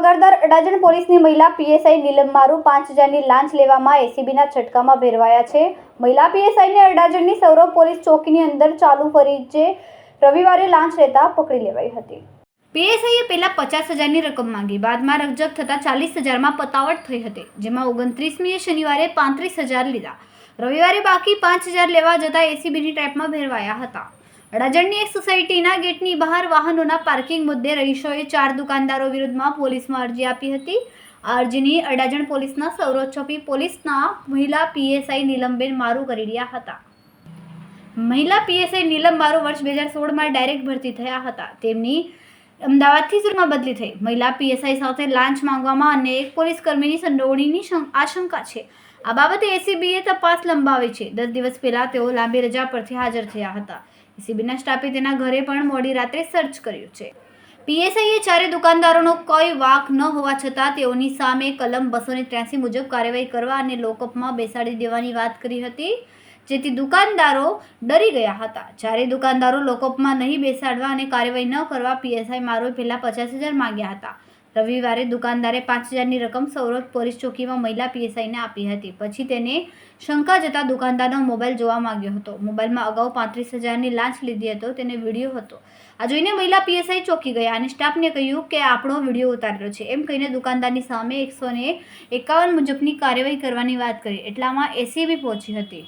પગારદાર અડાજણ પોલીસની મહિલા પીએસઆઈ નીલમ મારુ પાંચ હજારની લાંચ લેવામાં એસીબીના છટકામાં ભેરવાયા છે. મહિલા પીએસઆઈને અડાજણની સૌરભ પોલીસ ચોકીની અંદર ચાલુ ફરીજે રવિવારે લાંચ લેતા પકડી લેવાઈ હતી. પીએસઆઈએ પહેલાં પચાસ હજારની રકમ માંગી, બાદમાં રકજક થતાં ચાલીસ હજારમાં પતાવટ થઈ હતી, જેમાં ઓગણત્રીસમીએ શનિવારે પાંત્રીસ હજાર લીધા. રવિવારે બાકી પાંચ હજાર લેવા જતાં એસીબીની ટ્રેપમાં ભેરવાયા હતા. અડાજણની એક સોસાયટીના ગેટની બહાર વાહનોના પાર્કિંગ મુદ્દે રહીશોએ ચાર દુકાનદારો વિરુદ્ધમાં પોલીસમાં અરજી આપી હતી. અરજીની અડાજણ પોલીસના સૌરોચ્છપી પોલીસના મહિલા પીએસઆઈ નીલમબેન મારું કરી રહ્યા હતા. મહિલા પીએસઆઈ નીલમ મારું વર્ષ બે હજાર સોળમાં ડાયરેક્ટ ભરતી થયા હતા. તેમની અમદાવાદથી સુરતમાં બદલી થઈ. મહિલા પીએસઆઈ સાથે લાંચ માંગવામાં અને એક પોલીસ કર્મીની સંડોવણીની આશંકા છે. આ બાબતે એસીબીએ તપાસ લંબાવી છે. દસ દિવસ પહેલા તેઓ લાંબી રજા પરથી હાજર થયા હતા. એસીબીના સ્ટાફે તેના ઘરે પણ મોડી રાત્રે સર્ચ કર્યું છે. પીએસઆઈએ ચારે દુકાનદારોનો કોઈ વાક ન હોવા છતાં તેઓની સામે કલમ બસો ત્ર્યાસી મુજબ કાર્યવાહી કરવા અને લોકઅપમાં બેસાડી દેવાની વાત કરી હતી, જેથી દુકાનદારો ડરી ગયા હતા. જ્યારે દુકાનદારો લોકઅપમાં નહીં બેસાડવા અને કાર્યવાહી ન કરવા પીએસઆઈ મારોએ પહેલાં પચાસ હજાર માંગ્યા હતા. રવિવારે દુકાનદારે પાંચ હજારની રકમ સૌરભ પોલીસ ચોકીમાં મહિલા પીએસઆઈને આપી હતી. પછી તેને શંકા જતા દુકાનદારનો મોબાઈલ જોવા માંગ્યો હતો. મોબાઈલમાં અગાઉ પાંત્રીસ હજારની લાંચ લીધી હતો, તેને વીડિયો હતો. આ જોઈને મહિલા પીએસઆઈ ચોકી ગયા અને સ્ટાફને કહ્યું કે આપણો વીડિયો ઉતારેલો છે. એમ કહીને દુકાનદારની સામે એકસો એકાવન મુજબની કાર્યવાહી કરવાની વાત કરી. એટલામાં એસીબી પહોંચી હતી.